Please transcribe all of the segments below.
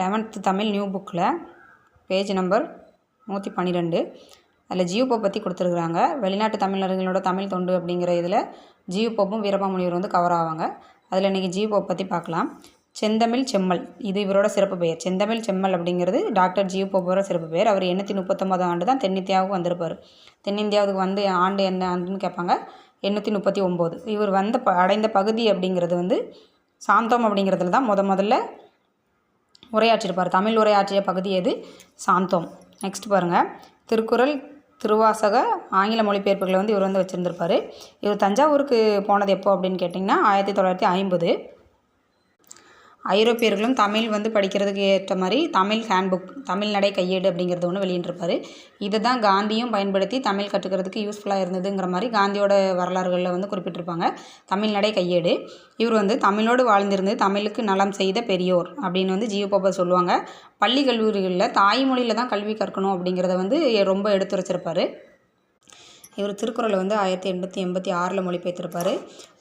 Eleventh Tamil new புக்கில் page number நூற்றி பன்னிரெண்டு அதில் ஜியூப்பை பற்றி கொடுத்துருக்குறாங்க. வெளிநாட்டு தமிழர்களோட தமிழ் தொண்டு அப்படிங்கிற இதில் ஜியூப்போப்பும் வீரபாமுனிவர் வந்து கவர் ஆவாங்க. அதில் இன்றைக்கி ஜியூப்போப் பற்றி பார்க்கலாம். செந்தமிழ் செம்மல் இது இவரோட சிறப்பு பெயர். செந்தமிழ் செம்மல் அப்படிங்கிறது டாக்டர் ஜியூ போப்போட சிறப்பு பெயர். அவர் எண்ணூற்றி முப்பத்தொம்பதாம் ஆண்டு தான் தென்னிந்தியாவுக்கு வந்திருப்பார். தென்னிந்தியாவுக்கு வந்து ஆண்டு என்ன ஆண்டுன்னு கேட்பாங்க? எண்ணூற்றி முப்பத்தி ஒம்பது. இவர் வந்த ப அடைந்த பகுதி அப்படிங்கிறது வந்து சாந்தோம் அப்படிங்கிறதுல தான் முத முதல்ல உரையாற்றியிருப்பார். தமிழ் உரையாற்றிய பகுதி எது? சாந்தோம். நெக்ஸ்ட் பாருங்கள் திருக்குறள் திருவாசக ஆங்கில மொழிபெயர்ப்புகளை வந்து இவர் வந்து வச்சுருந்துருப்பார். இவர் தஞ்சாவூருக்கு போனது எப்போ அப்படின்னு கேட்டிங்கன்னா ஆயிரத்தி தொள்ளாயிரத்தி ஐம்பது. ஐரோப்பியர்களும் தமிழ் வந்து படிக்கிறதுக்கு ஏற்ற மாதிரி தமிழ் ஹேண்ட்புக் தமிழ் நடை கையேடு அப்படிங்கிறது ஒன்று வெளியிட்டிருப்பாரு. இதை தான் காந்தியும் பயன்படுத்தி தமிழ் கற்றுக்கிறதுக்கு யூஸ்ஃபுல்லாக இருந்ததுங்கிற மாதிரி காந்தியோட வரலாறுகளில் வந்து குறிப்பிட்டிருப்பாங்க. தமிழ் நடை கையேடு. இவர் வந்து தமிழோடு வாழ்ந்திருந்து தமிழுக்கு நலம் செய்த பெரியோர் அப்படின்னு வந்து ஜியோ பாபா சொல்லுவாங்க. பள்ளி கல்லூரிகளில் தாய்மொழியில் தான் கல்வி கற்கணும் அப்படிங்கிறத வந்து ரொம்ப எடுத்துரைச்சிருப்பார். இவர் திருக்குறளை வந்து ஆயிரத்தி எண்ணூற்றி எண்பத்தி ஆறில் மொழிபெயர்த்திருப்பார்.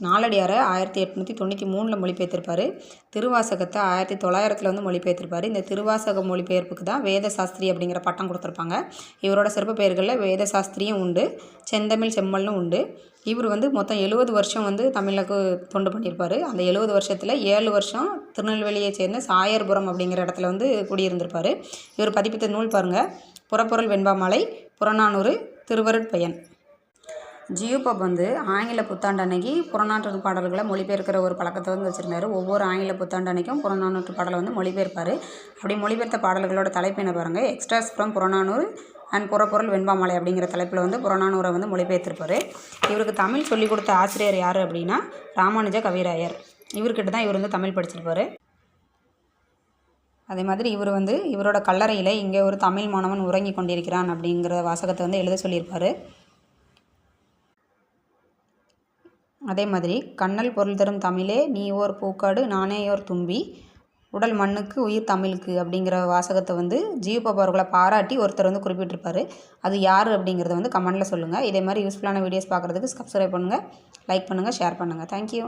நாலடியாரை ஆயிரத்தி எட்நூற்றி தொண்ணூற்றி மூணில் மொழிபெயர்த்திருப்பார். திருவாசகத்தை ஆயிரத்தி தொள்ளாயிரத்தில் வந்து மொழிபெயர்த்திருப்பார். இந்த திருவாசக மொழிபெயர்ப்புக்கு தான் வேத சாஸ்திரி அப்படிங்கிற பட்டம் கொடுத்துருப்பாங்க. இவரோட சிறப்பு பெயர்களில் வேத சாஸ்திரியும் உண்டு செந்தமிழ் செம்மல்னு உண்டு. இவர் வந்து மொத்தம் எழுபது வருஷம் வந்து தமிழுக்கு தொண்டு பண்ணியிருப்பார். அந்த எழுபது வருஷத்தில் ஏழு வருஷம் திருநெல்வேலியை சேர்ந்த சாயர்புரம் அப்படிங்கிற இடத்துல வந்து குடியிருந்திருப்பார். இவர் பதிப்பித்த நூல் பாருங்கள் புறப்பொருள் வெண்பாமலை புறநானூறு திருவருட்பயன் ஜியூபப் வந்து ஆங்கில புத்தாண்டு அன்னைக்கு புறநானூற்று பாடல்களை மொழிபெயர்க்கிற ஒரு பழக்கத்தை வந்து வச்சுருந்தாரு. ஒவ்வொரு ஆங்கில புத்தாண்டு அன்னைக்கும் புறநானூற்று பாடலை வந்து மொழிபெயர்ப்பார். அப்படி மொழிபெயர்த்த பாடல்களோட தலைப்பு என்ன பாருங்கள் எக்ஸ்ட்ராஸ் ஃப்ரம் புறநானூறு அண்ட் புறப்பொருள் வெண்பாமலை அப்படிங்கிற தலைப்பில் வந்து புறநானூரை வந்து மொழிபெயர்த்திருப்பார். இவருக்கு தமிழ் சொல்லிக் கொடுத்த ஆசிரியர் யார் அப்படின்னா ராமானுஜ கவிராயர். இவர்கிட்ட தான் இவர் வந்து தமிழ் படிச்சிருப்பார். அதே மாதிரி இவர் வந்து இவரோட கல்லறையில் இங்கே ஒரு தமிழ் மாணவன் உறங்கி கொண்டிருக்கிறான் அப்படிங்கிற வாசகத்தை வந்து எழுத சொல்லியிருப்பார். அதே மாதிரி கண்ணல் பொருள் தரும் தமிழே நீ ஓர் பூக்காடு நானே ஓர் தும்பி. உடல் மண்ணுக்கு உயிர் தமிழுக்கு அப்படிங்கிற வாசகத்தை வந்து ஜியூபப் அவர்களை பாராட்டி ஒருத்தர் வந்து குறிப்பிட்டிருப்பார். அது யார் அப்படிங்கிறத வந்து கமெண்டில் சொல்லுங்கள் இதே மாதிரி யூஸ்ஃபுல்லான வீடியோஸ் பார்க்குறதுக்கு சப்ஸ்கிரைப் பண்ணுங்கள் லைக் பண்ணுங்கள் ஷேர் பண்ணுங்கள் தேங்க்யூ